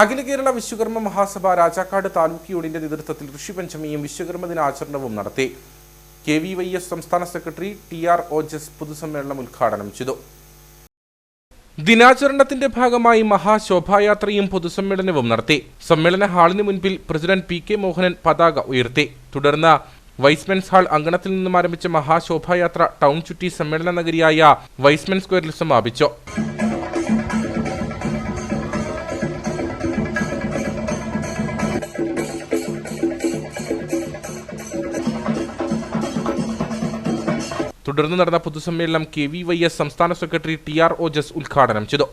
അഖില കേരള വിശ്വകർമ്മ മഹാസഭ രാജാക്കാട് താലൂക്ക് യൂണിയന്റെ നേതൃത്വത്തിൽ ഋഷിപഞ്ചമിയും വിശ്വകർമ്മ ദിനാചരണവും നടത്തി. കെ വി വൈ എസ് സംസ്ഥാന സെക്രട്ടറി ടി ആർ ഓജസ് പൊതുസമ്മേളനം ഉദ്ഘാടനം ചെയ്തു. ദിനാചരണത്തിന്റെ ഭാഗമായി മഹാശോഭായാത്രയും പൊതുസമ്മേളനവും നടത്തി. സമ്മേളന ഹാളിന് മുൻപിൽ പ്രസിഡന്റ് പി കെ മോഹനൻ പതാക ഉയർത്തി. തുടർന്ന് വൈസ്മെൻസ് ഹാൾ അങ്കണത്തിൽ നിന്നും ആരംഭിച്ച മഹാശോഭായാത്ര ടൗൺ ചുറ്റി സമ്മേളന നഗരിയായ വൈസ്മെൻ സ്ക്വയറിൽ സമാപിച്ചു. തുടർന്ന് നടന്ന പൊതുസമ്മേളനം കെ വി വൈ എസ് സംസ്ഥാന സെക്രട്ടറി ടി ആർ ഓജസ് ഉദ്ഘാടനം ചെയ്തു.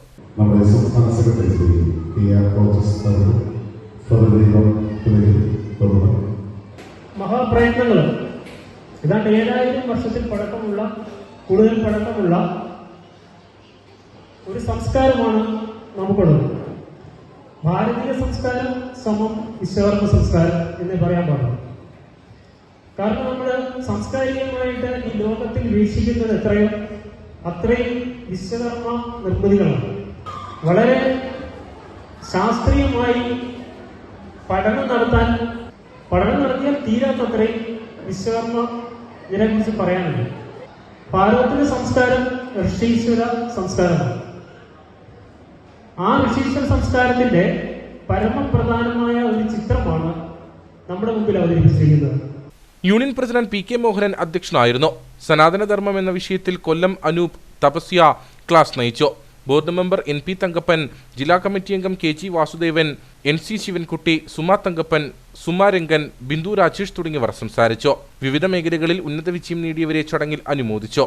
മഹാപ്രയത്നങ്ങൾ ഏതാണ്ട് ഏഴായിരം വർഷത്തിൽ പഴക്കമുള്ള കൂടുതൽ പഴക്കമുള്ള ഒരു സംസ്കാരമാണ് നമുക്കുള്ളത്. ഭാരതീയ സംസ്കാരം സമം വിശ്വകർമ്മ സംസ്കാരം എന്ന് പറയാൻ പാടുള്ളൂ. കാരണം നമ്മൾ സാംസ്കാരികമായിട്ട് ഈ ലോകത്തിൽ വീക്ഷിക്കുന്നത് എത്രയോ? അത്രയും വിശ്വകർമ്മ നിർമ്മിതികളാണ്. വളരെ ശാസ്ത്രീയമായി പഠനം നടത്താൻ പഠനം നടത്തിയാൽ തീരാത്തത്രയും വിശ്വകർമ്മ ഇതിനെക്കുറിച്ച് പറയാനുണ്ട്. പാർവത്തിന്റെ സംസ്കാരം ഋഷീശ്വര സംസ്കാരമാണ്. ആ ഋഷീശ്വര സംസ്കാരത്തിന്റെ പരമപ്രധാനമായ ഒരു ചിത്രമാണ് നമ്മുടെ മുമ്പിൽ അവതരിപ്പിച്ചിരിക്കുന്നത്. Union president P K Mohanan അധ്യക്ഷനായിരുന്നു. സനാതനധർമ്മം എന്ന വിഷയത്തിൽ കൊല്ലം അനൂപ് തപസ്യ ക്ലാസ് നയിച്ചു. Board member N P Thankappan ജില്ലാ കമ്മിറ്റി അംഗം K G Vasudevan N C Sivankutty Suma Thankappan Suma Rangan Bindu Rajesh തുടങ്ങിയവർ സംസാരിച്ചു. വിവിധ മേഖലകളിൽ ഉന്നത വിജയം നേടിയവരെ ചടങ്ങിൽ അനുമോദിച്ചു.